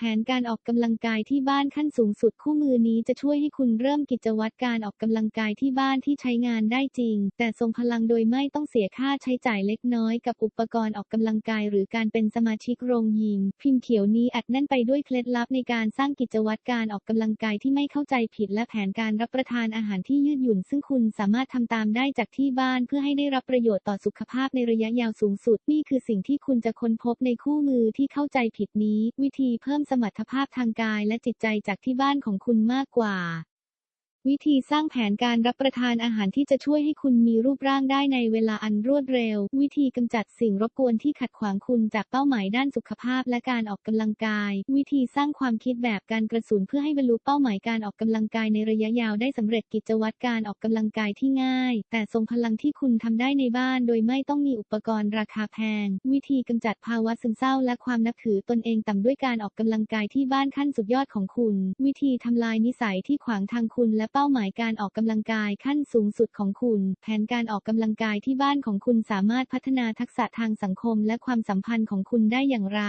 แผนการออกกำลังกายที่บ้านขั้นสูงสุดคู่มือนี้จะช่วยให้คุณเริ่มกิจวัตรการออกกำลังกายที่บ้านที่ใช้งานได้จริง แต่ทรงพลังโดยไม่ต้องเสียค่าใช้จ่ายเล็กน้อยกับอุปกรณ์ออกกำลังกาย หรือการเป็นสมาชิกโรงยิม พิมพ์เขียวนี้อัดแน่นไปด้วยเคล็ดลับในการสร้างกิจวัตรการออกกำลังกายที่ไม่เข้าใจผิดและแผนการรับประทานอาหารที่ยืดหยุ่น ซึ่งคุณสามารถทำตามได้จากที่บ้านเพื่อให้ได้รับประโยชน์ต่อสุขภาพในระยะยาวสูงสุด นี่คือสิ่งที่คุณจะค้นพบในคู่มือที่เข้าใจผิดนี้ วิธีเพิ่มสมรรถภาพทางกายและจิตใจจากที่บ้านของคุณมากกว่า วิธีสร้างแผนการรับประทานอาหารที่จะช่วยให้คุณมีรูปร่างได้ในเวลาอันรวดเร็ว วิธีกำจัดสิ่งรบกวนที่ขัดขวางคุณจากเป้าหมายด้านสุขภาพและการออกกำลังกาย วิธีสร้างความคิดแบบการกระสุนเพื่อให้บรรลุเป้าหมายการออกกำลังกายในระยะยาวได้สำเร็จกิจวัตรการออกกำลังกายที่ง่าย แต่ทรงพลังที่คุณทำได้ในบ้าน โดยไม่ต้องมีอุปกรณ์ราคาแพง วิธีกำจัดภาวะซึมเศร้า และความนับถือตนเองต่ำด้วยการออกกำลังกายที่บ้านขั้นสุดยอดของคุณ วิธีทำลายนิสัยที่ขวางทางคุณและเป้าหมายการออกกำลังกายขั้นสูงสุดของคุณ แผนการออกกำลังกายที่บ้านของคุณสามารถพัฒนาทักษะทางสังคมและความสัมพันธ์ของคุณได้อย่างไร